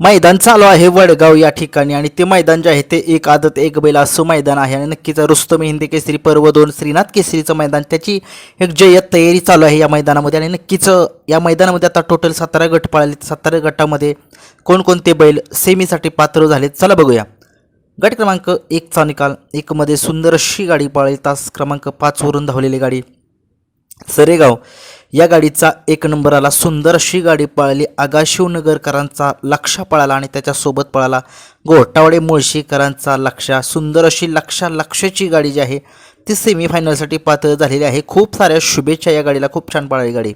मैदान चालू आहे वडगाव या ठिकाणी आणि ते मैदान जे आहे ते एक आदत एक बैल असं मैदान आहे. आणि नक्कीच रुस्तम हिंदी केसरी पर्व दोन श्रीनाथ केसरीचं मैदान त्याची एक जय्यत तयारी चालू आहे या मैदानामध्ये. आणि नक्कीच या मैदानामध्ये आता टोटल सतरा गट पाळले सतरा गटामध्ये कोणकोणते बैल सेमीसाठी पात्र झाले चला बघूया. गट क्रमांक एकचा निकाल. एकमध्ये सुंदर अशी गाडी पाळली. तास क्रमांक पाचवरून धावलेली गाडी. सरेगाव या गाडीचा एक नंबर आला सुंदर अशी गाडी पळाली. आगाशिवनगरकरांचा लक्षा पळाला आणि त्याच्यासोबत पळाला गोटावडे मुळशीकरांचा लक्षा. सुंदर अशी लक्षा लक्षची गाडी जी आहे ती सेमीफायनलसाठी पात्र झालेली आहे. खूप साऱ्या शुभेच्छा या गाडीला. खूप छान पळाली गाडी.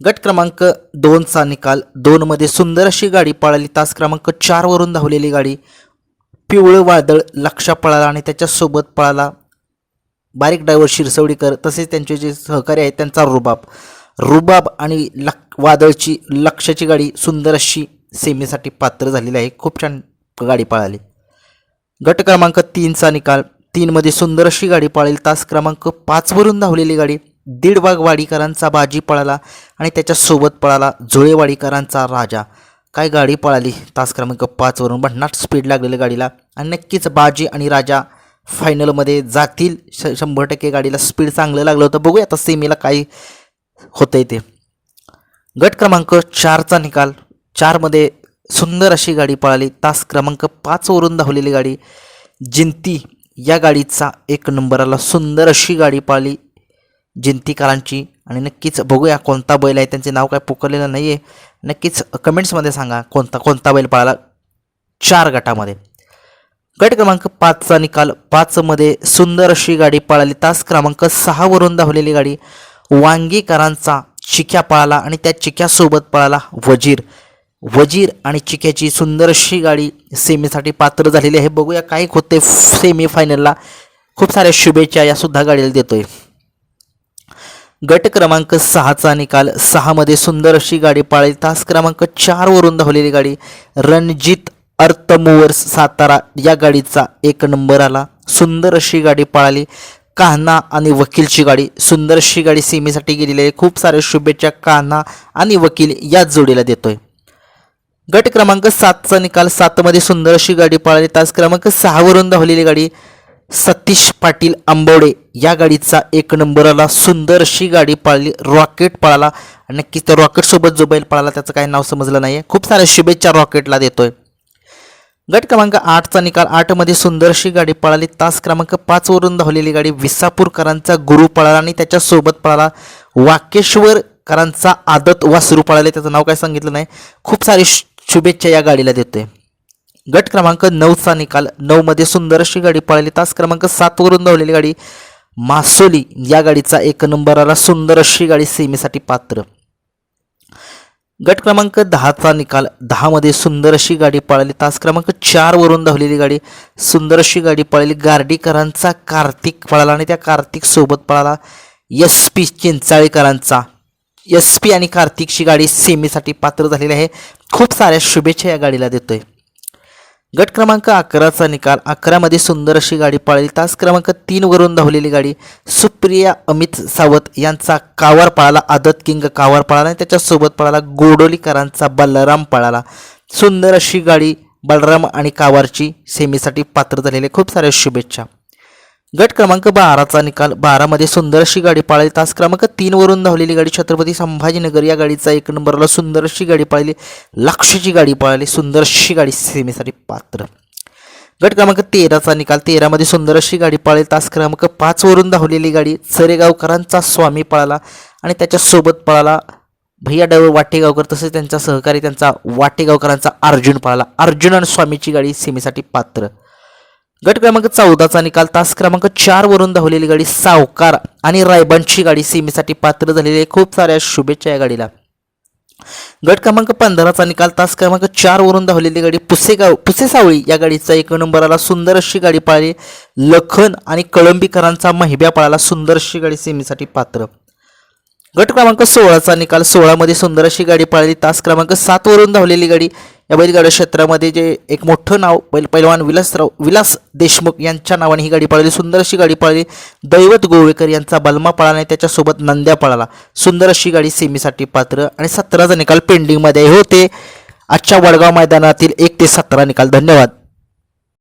गट क्रमांक दोनचा निकाल. दोनमध्ये सुंदर अशी गाडी पळाली. तास क्रमांक चारवरून धावलेली गाडी. पिवळं वादळ लक्षा पळाला आणि त्याच्यासोबत पळाला बारीक ड्रायव्हर शिरसवडीकर तसेच त्यांचे जे सहकारी आहेत त्यांचा रुबाब. रुबाब आणि लक वादळची लक्षाची गाडी सुंदर अशी सेमीसाठी पात्र झालेली आहे. खूप छान गाडी पळाली. गट क्रमांक तीनचा निकाल. तीनमध्ये सुंदर अशी गाडी पळाली. तास क्रमांक पाचवरून धावलेली गाडी दीड वाडीकरांचा बाजी पळाला आणि त्याच्यासोबत पळाला जुळेवाडीकरांचा राजा. काय गाडी पळाली? तास क्रमांक पाचवरून. भन्नाट स्पीड लागलेल्या गाडीला. आणि नक्कीच बाजी आणि राजा फायनलमध्ये जातील. श शंभर टक्के गाडीला स्पीड चांगलं लागलं होतं. बघूया आता सेमीला काय होतं आहे ते. गट क्रमांक चारचा निकाल. चारमध्ये सुंदर अशी गाडी पळाली. तास क्रमांक पाचवरून धावलेली गाडी जिंती या गाडीचा एक नंबर आला सुंदर अशी गाडी पळाली. जिंतीकारांची. आणि नक्कीच बघूया कोणता बैल आहे. त्यांचे नाव काय पुकारलेलं नाही आहे नक्कीच कमेंट्समध्ये सांगा कोणता कोणता बैल पळाला. चार गटामध्ये. गट क्रमांक पाचचा निकाल. पाचमध्ये सुंदर अशी गाडी पळाली. तास क्रमांक सहावरून धावलेली गाडी वांगीकरांचा चिक्या पळाला आणि त्या चिक्यासोबत पळाला वजीर. वजीर आणि चिक्याची सुंदर अशी गाडी सेमीसाठी पात्र झालेली आहे. बघूया काय होते सेमी फायनलला खूप साऱ्या शुभेच्छा यासुद्धा गाडीला देतोय. गट क्रमांक सहाचा निकाल. सहामध्ये सुंदर अशी गाडी पाळली. तास क्रमांक चारवरून धावलेली गाडी रणजी अर्थमूवर्स सातारा या गाडीचा एक नंबर आला. सुंदर अशी गाडी पळाली. कान्हा आणि वकीलची गाडी. सुंदर अशी गाडी सीमेसाठी गेलेली आहे. खूप साऱ्या शुभेच्छा कान्हा आणि वकील याच जोडीला देतोय. गट क्रमांक सातचा निकाल. सातमध्ये सुंदर अशी गाडी पळाली. तास क्रमांक सहावरून धावलेली गाडी सतीश पाटील आंबवडे या गाडीचा एक नंबर आला. सुंदर अशी गाडी पळाली. रॉकेट पळाला. आणि नक्कीच त्या रॉकेटसोबत जो बैल पळाला त्याचं काही नाव समजलं नाही आहे खूप साऱ्या शुभेच्छा रॉकेटला देतोय. गट क्रमांक आठचा निकाल आठमध्ये सुंदरशी गाडी पळाली. तास क्रमांक पाचवरून धावलेली गाडी विसापूरकरांचा गुरु पळाला आणि त्याच्यासोबत पळाला वाकेश्वरकरांचा आदत वासरू पळाले. त्याचं नाव काय सांगितलं नाही. खूप सारी शुभेच्छा या गाडीला देतोय. गट क्रमांक नऊचा निकाल नऊमध्ये सुंदर अशी गाडी पळाली. तास क्रमांक सातवरून धावलेली गाडी मासोली या गाडीचा एक नंबर आला सुंदर अशी गाडी सेमीसाठी पात्र. गट क्रमांक दहाचा निकाल. दहामध्ये सुंदर अशी गाडी पळाली. तास क्रमांक चारवरून धावलेली गाडी. सुंदर अशी गाडी पळाली. गार्डीकरांचा कार्तिक पळाला आणि त्या कार्तिक सोबत पळाला एस पी चिंचाळेकरांचा. एस पी आणि कार्तिकची गाडी सेमीसाठी पात्र झालेली आहे. खूप साऱ्या शुभेच्छा या गाडीला देतोय. गट क्रमांक अकराचा निकाल. अकरामध्ये सुंदर अशी गाडी पळाली. तास क्रमांक तीनवरून धावलेली गाडी सुप्रिया अमित सावत यांचा कावर पळाला. आदत किंग कावर पळाला आणि त्याच्यासोबत पळाला गोडोलीकरांचा बलराम पळाला. सुंदर अशी गाडी बलराम आणि कावारची सेमीसाठी पात्र झालेले. खूप साऱ्या शुभेच्छा. गट क्रमांक बाराचा निकाल. बारामध्ये सुंदर अशी गाडी पाळली. तास क्रमांक तीनवरून धावलेली गाडी छत्रपती संभाजीनगर या गाडीचा एक नंबरला सुंदर अशी गाडी पाळली. लक्षची गाडी पळाली. सुंदर अशी गाडी सेमीसाठी पात्र. गट क्रमांक तेराचा निकाल. तेरामध्ये सुंदर अशी गाडी पाळली. तास क्रमांक पाचवरून धावलेली गाडी सरेगावकरांचा स्वामी पळाला आणि त्याच्यासोबत पळाला भैया डायवर वाटेगावकर तसेच त्यांचा सहकारी त्यांचा वाटेगावकरांचा अर्जुन पळाला. अर्जुन आणि स्वामीची गाडी सेमीसाठी पात्र. गट क्रमांक चौदाचा निकाल तास क्रमांक चार वरून धावलेली गाडी सावकार आणि रायबनची गाडी सीमेसाठी पात्र झालेली खूप साऱ्या शुभेच्छा या गाडीला. गट क्रमांक पंधराचा निकाल तास क्रमांक चार वरून धावलेली गाडी पुसेगाव पुसेसावळी या गाडीचा एक नंबर आला सुंदर अशी गाडी पाळली. लखन आणि कळंबीकरांचा महिब्या पळाला सुंदर अशी गाडी सेमीसाठी पात्र. गट क्रमांक सोळाचा निकाल सोळामध्ये सुंदर अशी गाडी पाळली. तास क्रमांक सातवरून धावलेली गाडी या बैलगाड्या क्षेत्रामध्ये जे एक मोठं नाव बैल पैलवान विलासराव विलास देशमुख यांच्या नावाने ही गाडी पळाली. सुंदर अशी गाडी पळाली. दैवत गोवेकर यांचा बलमा पळाला आणि त्याच्यासोबत नंद्या पळाला. सुंदर अशी गाडी सेमीसाठी पात्र आणि सतराचा निकाल पेंडिंगमध्ये होते. आजच्या वडगाव मैदानातील एक ते सतरा निकाल. धन्यवाद.